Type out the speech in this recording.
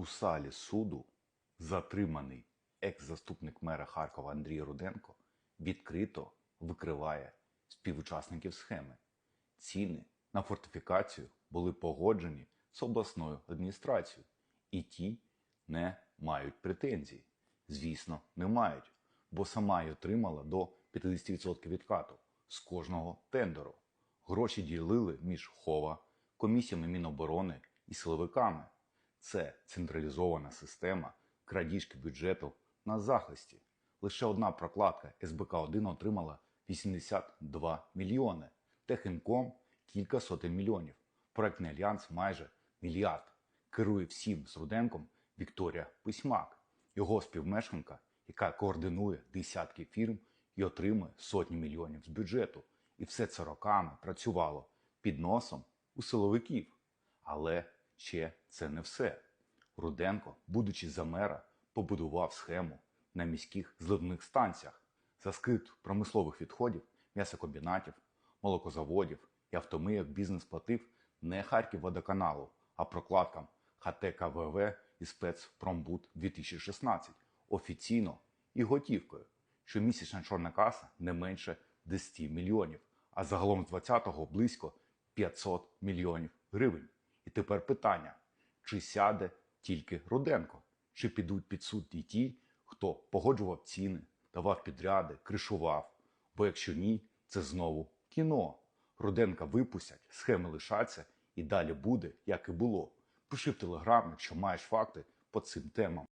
У залі суду затриманий екс-заступник мера Харкова Андрій Руденко відкрито викриває співучасників схеми. Ціни на фортифікацію були погоджені з обласною адміністрацією, і ті не мають претензій. Звісно, не мають, бо сама й отримала до 50% відкату з кожного тендеру. Гроші ділили між хова, комісіями Міноборони і силовиками. Це централізована система крадіжки бюджету на захисті. Лише одна прокладка СБК-1 отримала 82 мільйони, Техінком – кілька сотень мільйонів, проектний альянс майже мільярд. Керує всім з Руденком Вікторія Письмак, його співмешканка, яка координує десятки фірм і отримує сотні мільйонів з бюджету. І все це роками працювало під носом у силовиків. Але ще це не все. Руденко, будучи за мера, побудував схему на міських зливних станціях за скид промислових відходів, м'ясокомбінатів, молокозаводів і автомийок бізнес платив не Харківводоканалу, а прокладкам ХТКВВ і спецпромбуд 2016 офіційно і готівкою. Щомісячна чорна каса не менше 10 мільйонів, а загалом з 20-го близько 500 мільйонів гривень. І тепер питання: чи сяде тільки Руденко, чи підуть під суд і ті, хто погоджував ціни, давав підряди, кришував? Бо якщо ні, це знову кіно. Руденка випустять, схеми лишаться, і далі буде, як і було. Пиши в телеграм, якщо маєш факти по цим темам.